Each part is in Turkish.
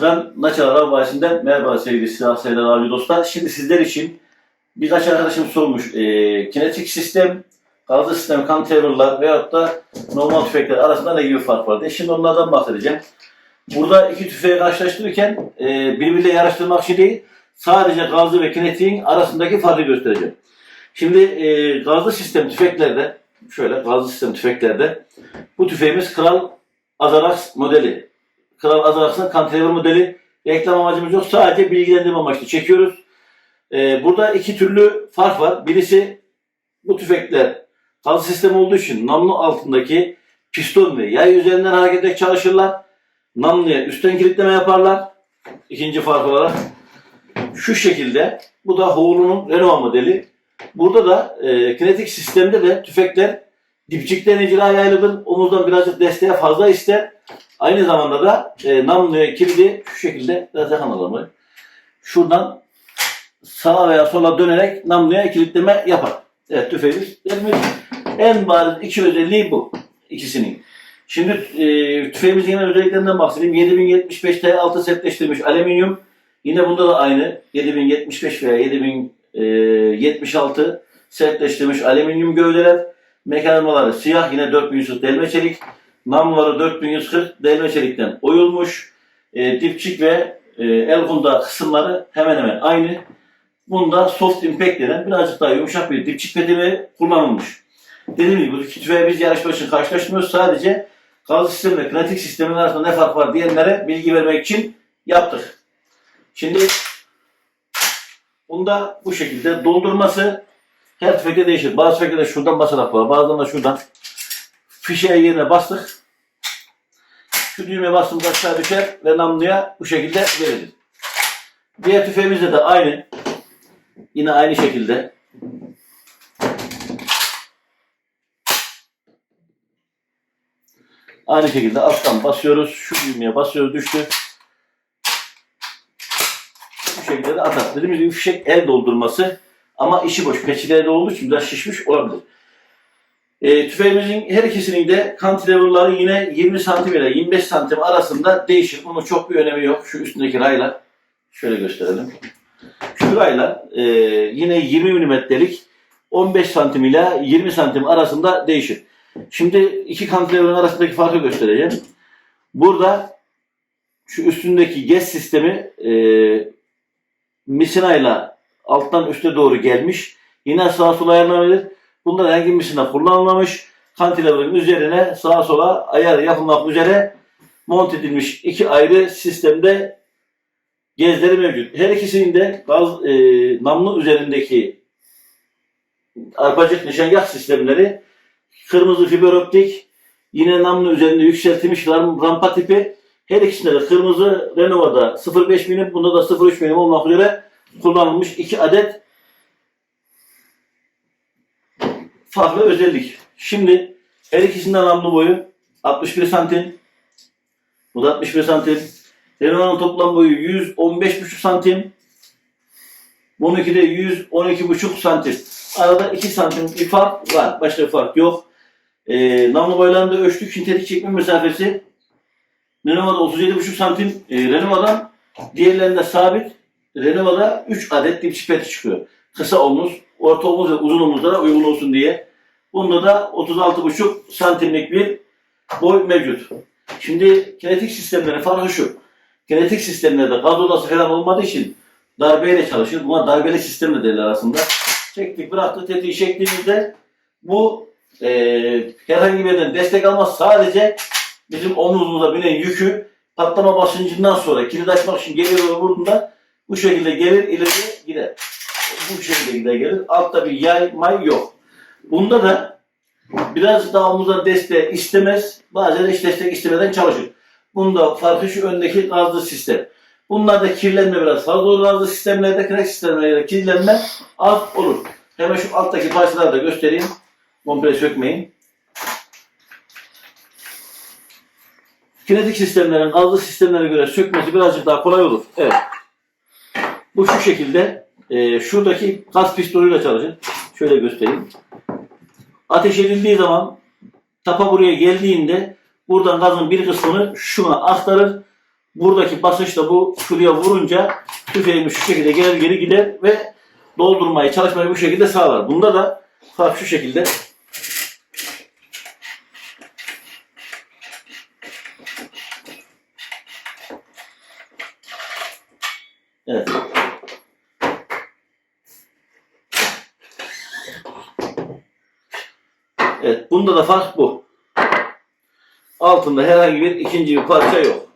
Avcı'dan, Naçal Avcı'dan merhaba sevgili silah sayılar avcı dostlar. Şimdi sizler için birkaç arkadaşım sormuş. E, kinetik sistem, gazlı sistem, counter'lar veyahut da normal tüfekler arasında ne gibi fark var diye. Şimdi onlardan bahsedeceğim. Burada iki tüfeği karşılaştırırken e, birbiriyle yarıştırmak için değil, sadece gazlı ve kinetiğin arasındaki farkı göstereceğim. Şimdi e, gazlı sistem tüfeklerde, şöyle gazlı sistem tüfeklerde bu tüfeğimiz Kral Azarax modeli. Kral Azarax'ın Cantilever modeli. Reklam amacımız yok. Sadece bilgilendirme amaçlı çekiyoruz. Ee, burada iki türlü fark var. Birisi bu tüfekler gaz sistemi olduğu için namlu altındaki piston ve yay üzerinden hareket ederek çalışırlar. Namluya üstten kilitleme yaparlar. İkinci fark olarak şu şekilde bu da Hoğlu'nun Renault modeli. Burada da e, kinetik sistemde de tüfekler dipçikten icra yayılıdır. Omuzdan birazcık desteğe fazla ister. Aynı zamanda da e, namluya kilidi şu şekilde yakın alalım. Şuradan sağa veya sola dönerek namluya kilitleme yapar. Evet tüfeğimiz. En bariz iki özelliği bu. ikisinin. Şimdi e, tüfeğimizin yine özelliklerinden bahsedeyim. 7075 T6 setleştirilmiş alüminyum. Yine bunda da aynı. 7075 veya 7076 sertleştirilmiş alüminyum gövdeler. Mekanizmaları siyah yine 4100 delme çelik. Namluları 4140 delme çelikten oyulmuş. E, dipçik ve e, el kunda kısımları hemen hemen aynı. Bunda soft impact denen birazcık daha yumuşak bir dipçik pedimi kullanılmış. Dediğim gibi bu iki tüfeği biz yarışma için karşılaştırmıyoruz. Sadece gaz sistemi ve kinetik sistemin arasında ne fark var diyenlere bilgi vermek için yaptık. Şimdi bunda bu şekilde doldurması her tüfekte değişir. Bazı tüfeklerde şuradan basarak var. Bazılarında şuradan fişeğe yerine bastık. Şu düğmeye bastığımız aşağı düşer ve namluya bu şekilde verilir. Diğer tüfeğimizde de aynı. Yine aynı şekilde. Aynı şekilde alttan basıyoruz. Şu düğmeye basıyoruz düştü. Bu şekilde de atar. Dediğimiz gibi fişek el doldurması ama işi boş. Peçelerde olduğu için biraz şişmiş olabilir. E, tüfeğimizin her ikisinin de cantilever'ları yine 20 santim ile 25 santim arasında değişir. Bunun çok bir önemi yok. Şu üstündeki raylar. Şöyle gösterelim. Şu raylar e, yine 20 milimetrelik 15 santim ile 20 santim arasında değişir. Şimdi iki cantilever'ın arasındaki farkı göstereceğim. Burada şu üstündeki GES sistemi e, misinayla alttan üste doğru gelmiş. Yine sağa sola ayarlanabilir. Bunda herhangi bir misina kullanılmamış. Cantilever'ın üzerine sağa sola ayar yapılmak üzere monte edilmiş iki ayrı sistemde gezleri mevcut. Her ikisinin de gaz e, namlu üzerindeki arpacık nişangah sistemleri kırmızı fiber optik yine namlu üzerinde yükseltilmiş ram- rampa tipi her ikisinde de kırmızı Renault'da 0.5 milim bunda da 0.3 milim olmak üzere kullanılmış iki adet farklı özellik. Şimdi her ikisinden namlu boyu 61 santim. Bu da 61 santim. Renault'un toplam boyu 115,5 santim. Bununki de 112,5 santim. Arada 2 santim bir fark var. Başka bir fark yok. Ee, namlu boylarında ölçtük. Sintetik çekme mesafesi Renault'da 37,5 santim. E, Renault'dan diğerlerinde sabit. Renault'da 3 adet dip çipeti çıkıyor. Kısa omuz, orta omuz ve uzun omuzlara uygun olsun diye. Bunda da 36,5 santimlik bir boy mevcut. Şimdi kinetik sistemlerin farkı şu. Kinetik sistemlerde gaz odası falan olmadığı için darbeyle çalışır. Buna darbeli sistem de derler aslında. Çektik bıraktık tetiği çektiğimizde bu e, herhangi bir yerden destek almaz. Sadece bizim omuzumuza binen yükü patlama basıncından sonra kilit açmak için geriye doğru vurduğunda bu şekilde gelir ileri gider. Bu şekilde gelir. Altta bir yay may yok. Bunda da biraz daha omuzdan destek istemez. Bazen hiç destek istemeden çalışır. Bunda farkı şu öndeki gazlı sistem. Bunlarda kirlenme biraz fazla olur gazlı sistemlerde, kinetik sistemlerde kirlenme az olur. Hemen şu alttaki parçaları da göstereyim. Komple sökmeyin. Kinetik sistemlerin gazlı sistemlere göre sökmesi birazcık daha kolay olur. Evet. Bu şu şekilde e, şuradaki gaz pistonuyla çalışır. Şöyle göstereyim. Ateş edildiği zaman tapa buraya geldiğinde buradan gazın bir kısmını şuna aktarır. Buradaki basınçla bu şuraya vurunca tüfeğimiz şu şekilde gelir geri gider ve doldurmayı, çalışmayı bu şekilde sağlar. Bunda da fark şu şekilde. Evet. Evet, bunda da fark bu. Altında herhangi bir ikinci bir parça yok.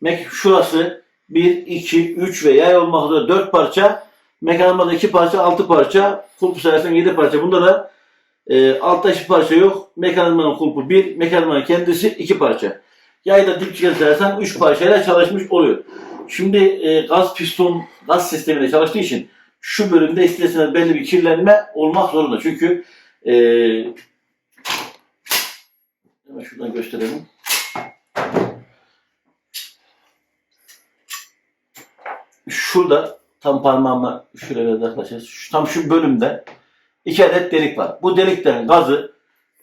Mek şurası 1, 2, 3 ve yay olmak üzere 4 parça. Mekanizmada 2 parça, 6 parça. Kulpu sayarsan 7 parça. Bunda da e, altta hiçbir parça yok. Mekanizmanın kulpu 1, mekanizmanın kendisi 2 parça. Yayda dipçiken sayarsan 3 parçayla çalışmış oluyor. Şimdi e, gaz piston, gaz sistemiyle çalıştığı için şu bölümde isterseniz belli bir kirlenme olmak zorunda. Çünkü e, hemen şuradan gösterelim. Şurada tam parmağımla şuraya yaklaşacağız. Şu, tam şu bölümde iki adet delik var. Bu delikten gazı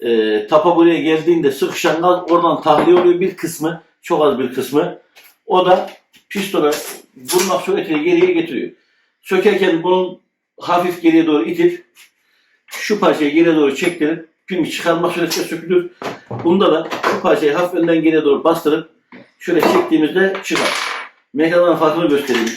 e, tapa buraya geldiğinde sıkışan gaz oradan tahliye oluyor bir kısmı, çok az bir kısmı. O da pistona vurmak suretiyle geriye getiriyor. Sökerken bunun hafif geriye doğru itip şu parçayı geriye doğru çektirip pimi çıkarmak suretiyle sökülür. Bunda da şu parçayı hafif önden geriye doğru bastırıp şöyle çektiğimizde çıkar. Mekanizmanın farkını göstereyim.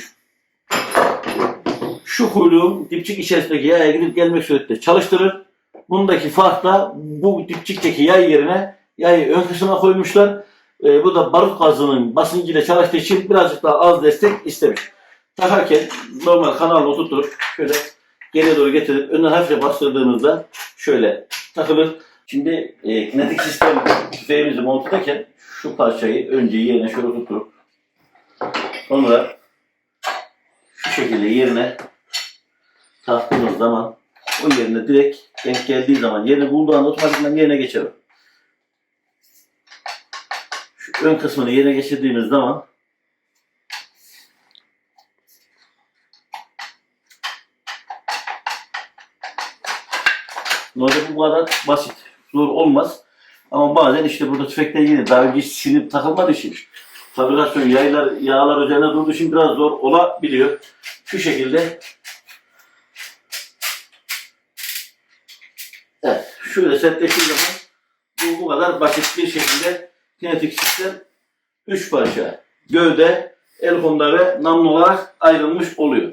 Şu kuyruğun dipçik içerisindeki yaya gidip gelmek suretiyle çalıştırır. Bundaki fark da bu dipçikteki yay yerine yayı ön kısmına koymuşlar. Ee, bu da barut gazının basıncıyla çalıştığı için birazcık daha az destek istemiş. Takarken normal kanalını oturtup şöyle geriye doğru getirip önden hafifçe bastırdığımızda şöyle takılır. Şimdi e, kinetik sistem tüfeğimizi montlarken şu parçayı önce yerine şöyle oturtup sonra şu şekilde yerine taktığımız zaman o yerine direkt denk geldiği zaman yerini bulduğu anda otomatikman yerine geçer. Şu ön kısmını yerine geçirdiğimiz zaman Normalde bu kadar basit, zor olmaz. Ama bazen işte burada tüfekte yine daha önce hiç silip takılmadığı için fabrikasyon yaylar, yağlar üzerine durduğu için biraz zor olabiliyor. Şu şekilde Evet, şöyle sertleştiği zaman bu bu kadar basit bir şekilde kinetik sistem 3 parça gövde, el konda ve namlu olarak ayrılmış oluyor.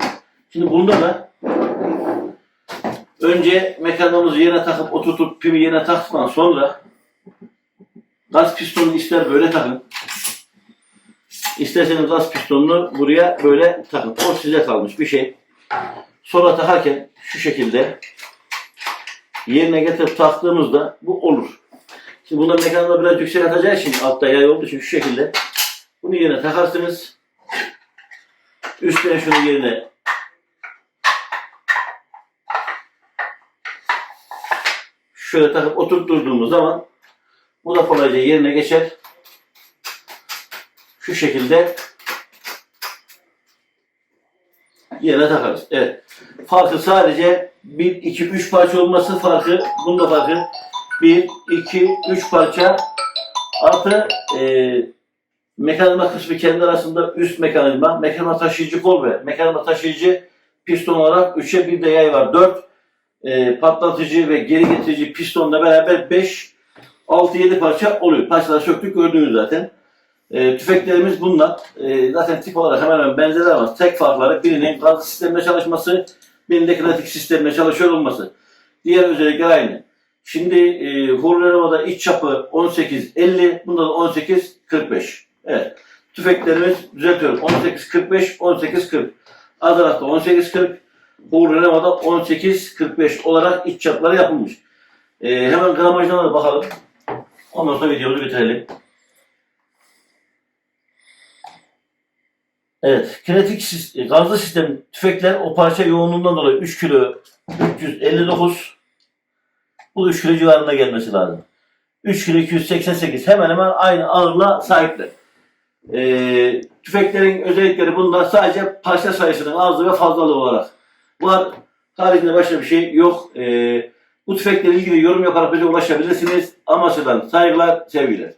Şimdi bunda da önce mekanizmamızı yerine takıp oturtup pimi yerine taktıktan sonra gaz pistonunu ister böyle takın. İsterseniz gaz pistonunu buraya böyle takın. O size kalmış bir şey. Sonra takarken şu şekilde yerine getirip taktığımızda bu olur. Şimdi bunda mekanizma biraz yüksek atacağı için altta yay olduğu için şu şekilde bunu yerine takarsınız. Üstüne şunu yerine şöyle takıp oturtturduğumuz zaman bu da kolayca yerine geçer. Şu şekilde yerine takarız. Evet. Farkı sadece 1, 2, 3 parça olması farkı. Bunda farkı 1, 2, 3 parça artı e, mekanizma kısmı kendi arasında üst mekanizma, mekanizma taşıyıcı kol ve mekanizma taşıyıcı piston olarak 3'e bir de yay var. 4 e, patlatıcı ve geri getirici pistonla beraber 5, 6, 7 parça oluyor. Parçaları söktük gördüğünüz zaten. E, tüfeklerimiz bunlar. E, zaten tip olarak hemen hemen benzerler ama tek farkları birinin gaz sisteminde çalışması, birinde kinetik sisteminde çalışıyor olması. Diğer özellikler aynı. Şimdi e, Hurlerova'da iç çapı 18-50, bunda da 18-45. Evet. Tüfeklerimiz düzeltiyorum. 18-45, 18-40. Azarat'ta 18-40, Hurlerova'da 18-45 olarak iç çapları yapılmış. E, hemen gramajına da bakalım. Ondan sonra videomuzu bitirelim. Evet, kinetik e, gazlı sistem tüfekler o parça yoğunluğundan dolayı 3 kilo 359 bu 3 kilo civarında gelmesi lazım. 3 kilo 288 hemen hemen aynı ağırlığa sahipler. Ee, tüfeklerin özellikleri bunlar sadece parça sayısının azlığı ve fazlalığı olarak var. Haricinde başka bir şey yok. Ee, bu tüfekle ilgili yorum yaparak bize ulaşabilirsiniz. Amasya'dan saygılar, sevgiler.